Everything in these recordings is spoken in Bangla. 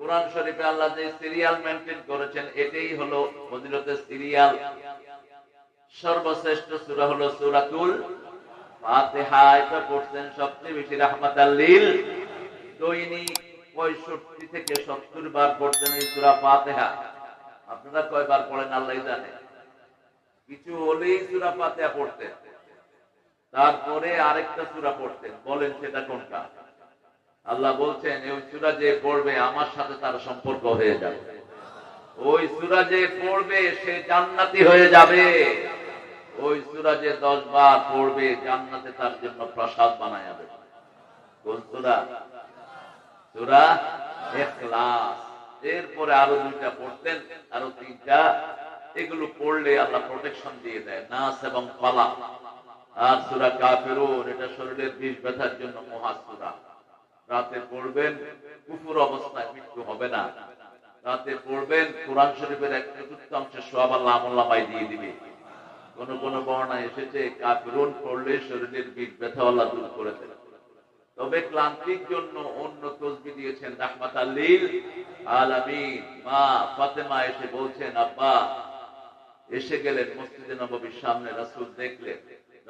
কোরআন শরীফে আল্লাহ যে সিরিয়াল মেনটেন করেছেন, এটাই হলো ফজিলতের সিরিয়াল সর্বশ্রেষ্ঠ সূরা হলো সূরাতুল ফাতিহা, এটা পড়ছেন সবচেয়ে বেশি রাহমাত আল্লিল দৈনিক পঁয়ষট্টি থেকে সত্তর বার পড়তেন এই সূরা ফাতিহা। আপনারা কয়বার পড়েন আল্লাহ জানে। কিছু হলেই সূরা ফাতিহা পড়তেন। তারপরে আরেকটা সূরা পড়তেন, বলেন সেটা কোনটা? আল্লাহ বলছেন ওই সূরা যে পড়বে, আমার সাথে তার সম্পর্ক হয়ে যাবে। ওই সূরা যে পড়বে, সে জান্নাতি হয়ে যাবে। ওই সূরা যে দশ বার পড়বে, জান্নাতে তার জন্য প্রসাদ বানায় যাবে কোন সূরা? ইখলাস। এরপরে আরও দুইটা পড়তেন, আরও তিনটা। এগুলো পড়লে আল্লাহ প্রোটেকশন দিয়ে দেয়, নাস এবং পালা আর সূরা কাফিরুন, এটা শরীরের বিষ ব্যথার জন্য মহাসূরা রাতে পড়বেন, কুফুর অবস্থায় মৃত্যু হবে না। রাতে পড়বেন, কোরআন শরীফের এক চতুর্থাংশের সব আল্লাহ দিয়ে দিবে। কোন কোন বর্ণা এসেছে, কাফিরুন পড়লে শরীরের বিষ ব্যথা আল্লাহ দূর করে দেবে। তবে ক্লান্তির জন্য অন্য তসবি দিয়েছেন রাহমাত আল্লিল আলামিন। মা ফাতেমা এসে বলছেন, আব্বা, এসে গেলেন মসজিদে সামনে, রাসূল দেখলেন।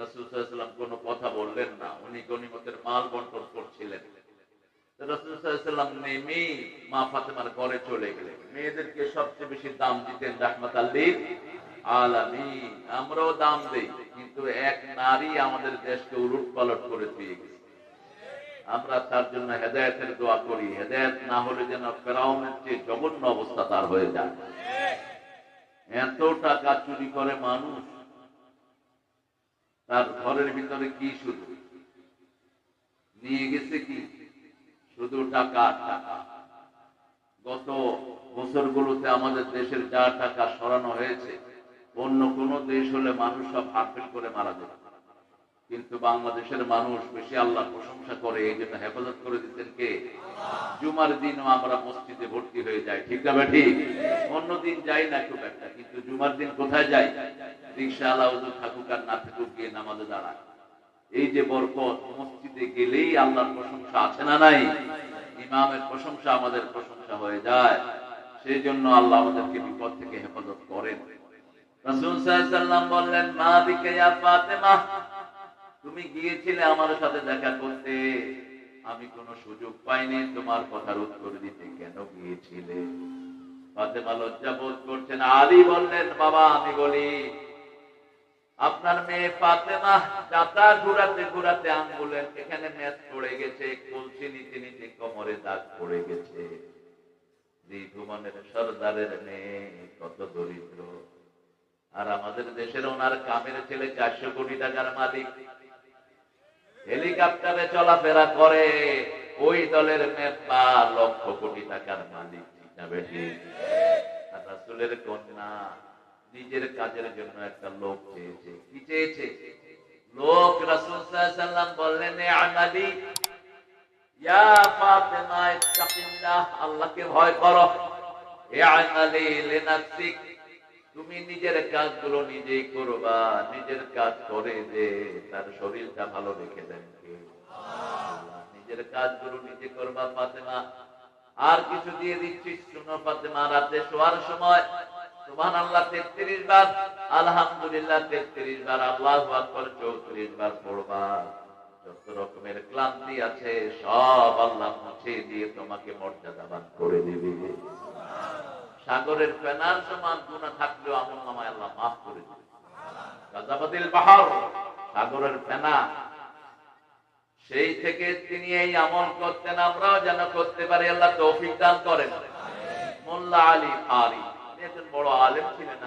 রাসূল ওয়াসাল্লাম কোনো কথা বললেন না। উনি গনিমতের মাল বন্টন করছিলেন। আমরা তার জন্য হেদায়তের দোয়া করি। হেদায়ত না হলে যেন ফেরাউনের চেয়ে জঘন্য অবস্থা তার হয়ে যায়। এত টাকা চুরি করে মানুষ, তার ঘরের ভিতরে কি শুধু? নিয়ে গেছে কি? শুধু টাকা টাকা। গত বছরগুলোতে আমাদের দেশের যা টাকা সরানো হয়েছে, অন্য কোন দেশ হলে মানুষ সব হাফেল করে মারা যেত। কিন্তু বাংলাদেশের মানুষ বেশি আল্লাহ প্রশংসা করে, এই জন্য হেফাজত করে দিতেন কে? জুমার দিনও আমরা মসজিদে ভর্তি হয়ে যাই, ঠিক না ঠিক অন্য দিন যাই না খুব একটা, কিন্তু জুমার দিন কোথায় যাই? রিক্সা আল্লাহ থাকুক আর না থাকুক গিয়ে নামাজে দাঁড়ায়। এই যে বরকত, মসজিদে গেলেই আল্লাহর প্রশংসা আছে না নাই? ইমামের প্রশংসা আমাদের প্রশংসা হয়ে যায়। সেই জন্য আল্লাহ আমাদেরকে বিপদ থেকে হেফাজত করেন। রাসূল সাল্লাল্লাহু বললেন, মা বিকে ফাতেমা, তুমি গিয়েছিলে আমার সাথে দেখা করতে। আমি কোন সুযোগ পাইনি, তোমার কথার উত্তর দিতে কেন গিয়েছিলে? ফাতেমা লজ্জা বোধ করছেন আলী বললেন, বাবা, আমি বলি আপনার মেয়ে ফাতেমা যাত্রা ঘুরাতে ঘুরাতে আঙ্গুলেন এখানে ম্যাচ পড়ে গেছে, কলসি নিতে নিতে কোমরে দাগ পড়ে গেছে। ভুবনের সর্দারের মেয়ে কত দরিদ্র। আর আমাদের দেশের ওনার কামের ছেলে চারশো কোটি টাকার মালিক। হেলিকপ্টারে চলাফেরা করে, ওই দলের মেম্বার লক্ষ কোটি টাকার মালিক না বেশি কন্যা নিজের কাজের জন্য একটা লোক চেয়েছে। কি চেয়েছে? লোক রাসুল বললেন আল্লাহকে ভয় করো। তুমি নিজের কাজগুলো নিজেই করবা, নিজের কাজ করে যে তার শরীরটা ভালো রেখে দেন। নিজের কাজগুলো নিজে করবা, ফাতেমা। আর কিছু দিয়ে দিচ্ছি, শুনো, ফাতেমা, রাতে শোয়ার সময় সুবহান আল্লাহ তেত্রিশ বার, আলহামদুলিল্লাহ, তেত্রিশ বার, আল্লাহ চৌত্রিশ বার পড়বা যত রকমের ক্লান্তি আছে, সব আল্লাহ মুছে দিয়ে তোমাকে মর্যাদাবান করে দিবে। সাগরের ফেনার সমান গুণা থাকলেও আমল নামায় আল্লাহ মাফ করে দিবে। গাজাবাদিল পাহাড় সাগরের ফেনা, সেই থেকে তিনি এই আমল করতেন, আমরাও যেন করতে পারি, আল্লাহ তৌফিক দান করেন। মোল্লা আলী আলী একজন বড় আলেম ছিলেন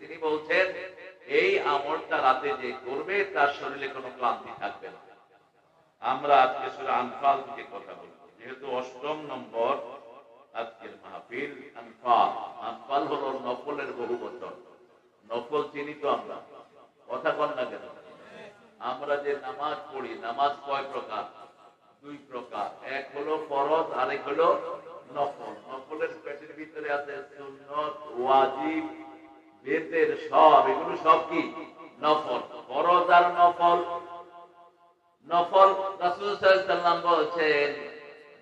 তিনি বলছেন, এই আমলটা রাতে যে করবে, তার শরীরে কোনো ক্লান্তি থাকবে না। আমরা আজকে সূরা আনফাল থেকে কথা বলব। যেহেতু অষ্টম নম্বর আজকের মাহফিল, আনফাল। আনফাল হলো নফলের বহু বছর নফল চিনি তো আমরা। কথা কন না কেন? আমরা যে নামাজ পড়ি, নামাজ কয় প্রকার? দুই প্রকার। এক হলো ফরজ, আরেক হলো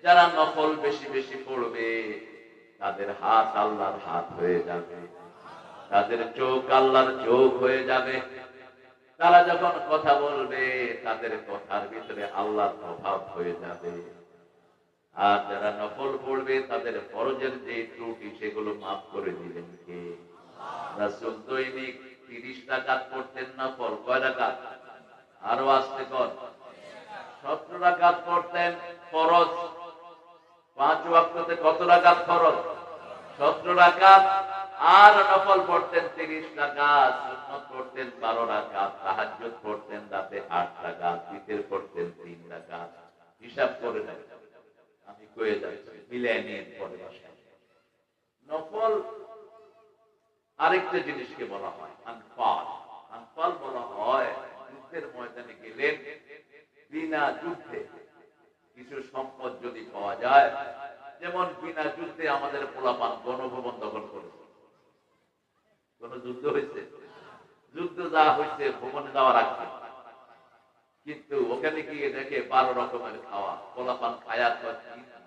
যারা নফল বেশি বেশি পড়বে, তাদের হাত আল্লাহর হাত হয়ে যাবে। তাদের চোখ আল্লাহর চোখ হয়ে যাবে। তারা যখন কথা বলবে, তাদের কথার ভিতরে আল্লাহর প্রভাব হয়ে যাবে। আর যারা নকল পড়বে, তাদের ফরজের যে ত্রুটি, সেগুলো মাফ করে দিলেন কে? রাসূল দৈনিক তিরিশ টাকাত পড়তেন নফল কয় টাকা আরও আসতে কর। সতেরো পড়তেন, ফরজ। পাঁচ কত ফরজ? সতেরো আর নফল পড়তেন তিরিশ সুন্নত পড়তেন বারো রাকাত, তাহাজ্জুদ পড়তেন রাতে আট বিতের পড়তেন তিন রাকাত। হিসাব করে নেন আমি কয়ে যাচ্ছি মিলে নিয়ে পরে নফল আরেকটা জিনিসকে বলা হয়, আনফাল। আনফাল বলা হয়, যুদ্ধের ময়দানে গেলেন বিনা যুদ্ধে। কিছু সম্পদ যদি পাওয়া যায়, যেমন বিনা যুদ্ধে আমাদের পোলাপান গণভবন দখল করেছে। কোন যুদ্ধ হয়েছে? যুদ্ধ যা হয়েছে, ভবনে যাওয়ার আগে কিন্তু ওখানে গিয়ে দেখে বারো রকমের খাওয়া। পোলাপান কি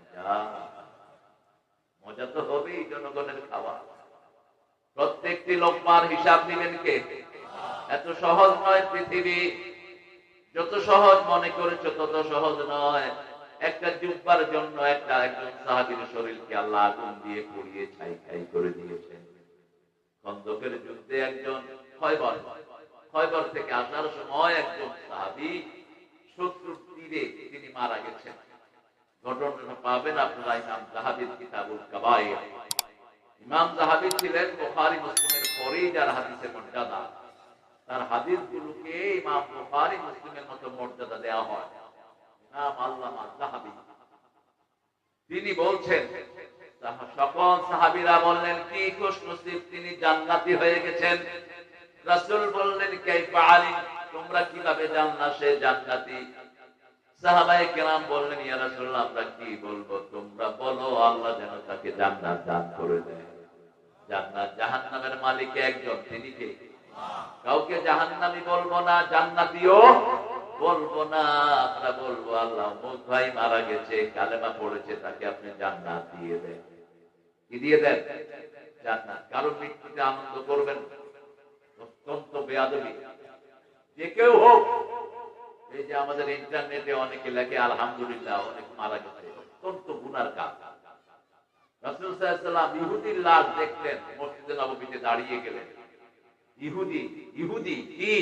মজা তো হবেই জনগণের খাওয়া প্রত্যেকটি লোকমার হিসাব নিবেন কে? এত সহজ নয় পৃথিবী। যত সহজ মনে করেছ তত সহজ নয়। একটা জুব্বার জন্য একটা একজন সাহাবীর শরীরকে আল্লাহ আগুন দিয়ে পুড়িয়ে ছাই ছাই করে দিয়েছেন। খন্দকের যুদ্ধে একজন খয়বর খয়বর থেকে আসার সময় একজন সাহাবী শত্রুর তীরে তিনি মারা গেছেন। পাবেন আপনারা ইমাম জাহাবির কিতাবুল কাবায়ের। ইমাম জাহাবি ছিলেন মুসলিমের পরেই যার হাদিসের মর্যাদা। তার হাদিস গুলোকে ইমাম মুসলিমের মতো মর্যাদা দেওয়া হয়। তিনি বলছেন সকল সাহাবীরা বললেন, কি খুশ নসিব তিনি জান্নাতি হয়ে গেছেন। রাসূল বললেন আলিম, তোমরা কীভাবে জানলা সে জান্নাতি? সাহাবায়ে কেরাম বললেন, ইয়া রাসূলুল্লাহ, আমরা কি বলব? তোমরা বলো, আল্লাহ যেন তাকে দান করে দেয়। জান্নাত জাহান্নামের মালিক একজন, তিনি কে? কাউকে জাহান্নামি বলব না, জান্নাতিও বলব না। আমরা বলব, আল্লাহ মুখ ভাই মারা গেছে, কালেমা পড়েছে, তাকে আপনি জান্নাত দিয়ে দেন। কি দিয়ে দেন? জান্নাত। কারণ মৃত্যুতে আনন্দ করবেন অত্যন্ত বেয়াদবি। যে কেউ হোক এই যে আমাদের ইন্টারনেটে অনেকে লেখে, আলহামদুলিল্লাহ অনেক মারা গেছে। অত্যন্ত গুনার কাজ? রাসূল সাল্লাল্লাহু ইহুদির লাশ দেখলেন দাঁড়িয়ে গেলেন। ইহুদি ইহুদি কি?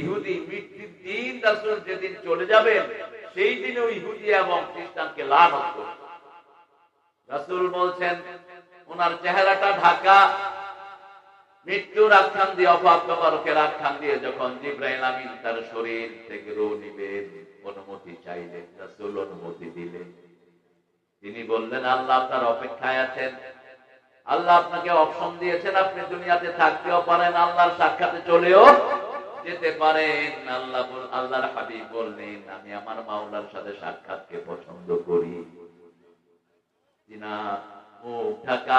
ইহুদি মৃত্যুর দিন রাসূল যেদিন চলে যাবেন, সেই দিনেও ইহুদি এবং খ্রিস্টানকে রাসূল বলছেন, ওনার চেহারাটা ঢাকা মৃত্যুর আখ্যান দিয়ে অপাত্মকারকের আখ্যান দিয়ে যখন জিব্রাইল আমিন তার শরীর থেকে রু নিবেন, অনুমতি চাইলেন, রাসূল অনুমতি দিলেন। তিনি বললেন, আল্লাহ আপনার অপেক্ষায় আছেন। আল্লাহ আপনাকে অপশন দিয়েছেন, আপনি দুনিয়াতে থাকতেও পারেন, আল্লাহর সাক্ষাতে চলেও যেতে পারেন। আল্লাহ আল্লাহর হাবিব বললেন, আমি আমার মাওলার সাথে সাক্ষাৎকে পছন্দ করি। তিনা মুখ ঢাকা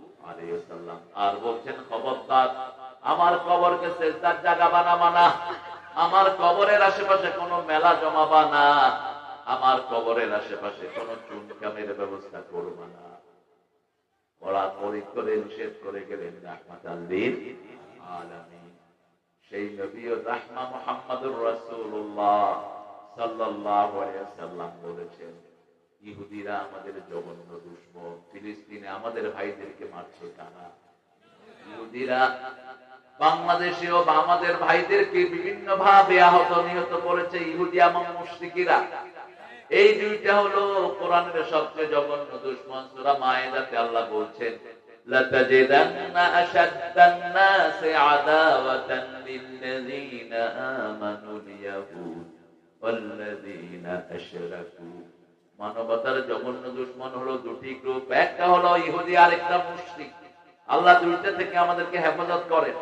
আর বলছেন, খবরদার, আমার কবরকে সেজদার জায়গা বানাবা না আমার কবরের আশেপাশে কোনো মেলা জমাবা না আমার কবরের আশেপাশে কোনো চুনকামের ব্যবস্থা করবা না। সেই নবী রাহমা মুহাম্মাদুর ওয়াসাল্লাম বলেছেন ইহুদিরা আমাদের জঘন্য দুশমন ফিলিস্তিনে আমাদের ভাইদেরকে মারছে কারা ইহুদিরা বাংলাদেশেও বা আমাদের ভাইদেরকে বিভিন্ন ভাবে আহত নিহত করেছে ইহুদি এবং মুশরিকিরা এই দুইটা হলো কোরআনের সবচেয়ে জঘন্য দুশ্মন সূরা মায়েদাতে আল্লাহ বলছেন لتجدن أشد الناس عداوة للذين آمنوا اليهود والذين أشركوا মানবতার জঘন্য দুশ্মন হলো দুটি গ্রুপ একটা হলো ইহুদি আর একটা মুশরিক আল্লাহ দুইটা থেকে আমাদেরকে হেফাজত করেন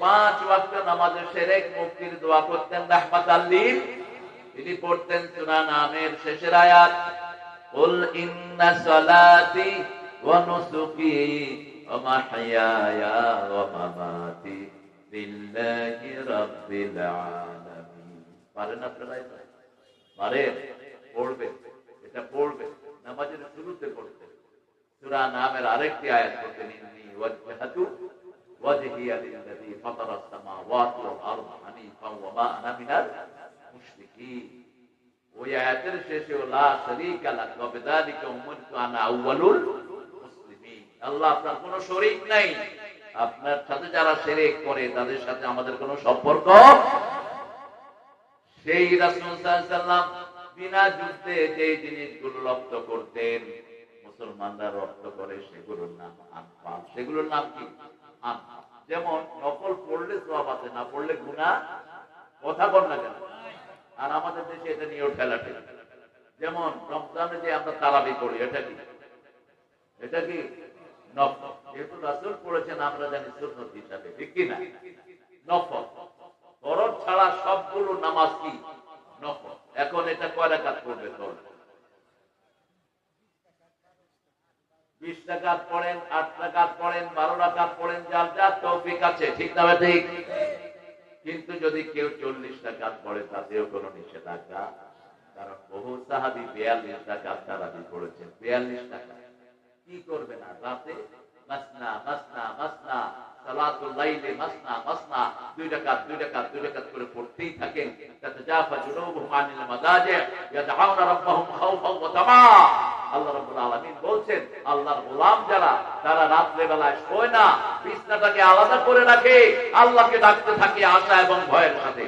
পাঁচ ওয়াক্ত নামাজের সেরেক মুক্তির দোয়া করতেন রাহমাত আল্লিল তিনি পড়তেন সূরা নামের শেষের আয়াত قل إن صلاتي ونسكي ومحياي ومماتي لله رب العالمين পারেন আপনারা এটা পারেন পড়বে এটা পড়বে, নামাজের শুরুতে পড়তে সূরা নামের আরেকটি আয়াত ওয়াজহাতু সামাওয়াতি ওয়াল আরদ হানিফান ওয়া মা আনা মিনাল মুশরিকিন। ওই আয়াতের শেষে লা শারীকা লাক ওয়া বিযালিকা উমিরতু আনা আউয়ালুল মুসলিমিন। আল্লাহ আপনার কোনো শরীক নাই। আপনার সাথে যারা শিরক করে, তাদের সাথে আমাদের কোনো সম্পর্ক সেই রাসূল সাল্লাল্লাহু আলাইহি বিনা যুদ্ধে যে জিনিসগুলো রপ্ত করতেন, মুসলমানরা রপ্ত করে সেগুলোর নাম আনফাল। সেগুলোর নাম কি? আনফাল। যেমন নকল পড়লে সওয়াব আছে, না পড়লে গুনাহ? কথা বল না কেন? আর আমাদের দেশে এটা নিয়েও ঠেলা ঠেলা যেমন রমজানে যে আমরা তারাবি করি এটা কি? এটা কি? নফল। যেহেতু রাসূল পড়েছেন, আমরা জানি সুন্নত হিসাবে, ঠিক কি না? নফল। ছাড়া সবগুলো নামাজ কি? নফল। এখন এটা কয় রাকাত করবে তোর? বিশ টাকাত পড়েন আট টাকাত পড়েন বারো টাকাত পড়েন যার যার তৌফিক আছে, ঠিক না ঠিক? কিন্তু যদি কেউ চল্লিশ টাকা পড়ে তাতেও কোনো নিষেধাজ্ঞা। কারণ বহু সাহাবি বিয়াল্লিশ টাকা তারাবি পড়েছেন বিয়াল্লিশ টাকা কি করবে না রাতে মাসনা মাসনা মাসনা বিছনাটাকে আলাদা করে রাখে, আল্লাহকে ডাকতে থাকে আশা এবং ভয়ের সাথে।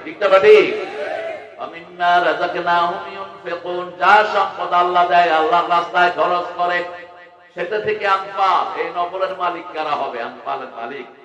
যা সম্পদ আল্লাহ দেয় রাস্তায় খরচ করে, সেটা থেকে আনফাল। এই নফলের মালিক কারা হবে? আনফালের মালিক।